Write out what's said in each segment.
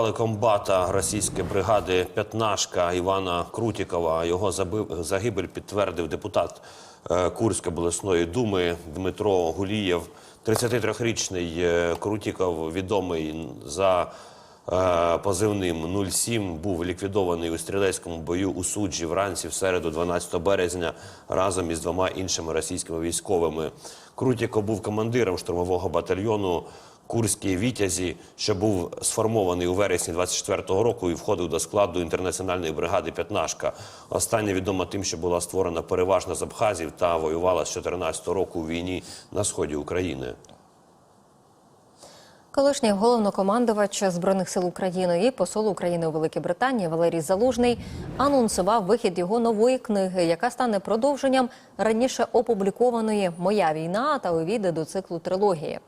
Але комбата російської бригади П'ятнашка Івана Крутікова його забив, загибель підтвердив депутат е, Курської обласної думи Дмитро Гулієв. 33-річний е, Крутіков, відомий за е, позивним 07, був ліквідований у стрілецькому бою у суджі вранці в середу, 12 березня, разом із двома іншими російськими військовими. Крутіков був командиром штурмового батальйону Курські Вітязі, що був сформований у вересні 24-го року і входив до складу інтернаціональної бригади П'ятнашка. Остання відома тим, що була створена переважно з Абхазів та воювала з 14-го року у війні на сході України. Колишній головнокомандувач збройних сил України і посол України у Великій Британії Валерій Залужний анонсував вихід його нової книги, яка стане продовженням раніше опублікованої Моя війна та увійде до циклу трилогії.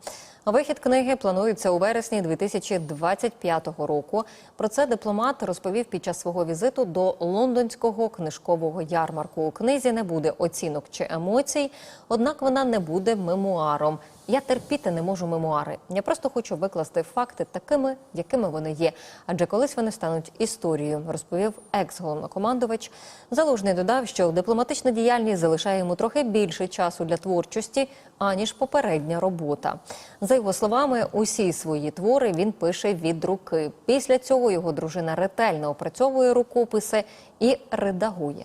Вихід книги планується у вересні 2025 року. Про це дипломат розповів під час свого візиту до лондонського книжкового ярмарку. У книзі не буде оцінок чи емоцій, однак вона не буде мемуаром. Я терпіти не можу мемуари. Я просто хочу викласти факти такими, якими вони є. Адже колись вони стануть історією, розповів екс-головнокомандувач. Залужний додав, що дипломатична діяльність залишає йому трохи більше часу для творчості, аніж попередня робота. Його словами, усі свої твори він пише від руки. Після цього його дружина ретельно опрацьовує рукописи і редагує.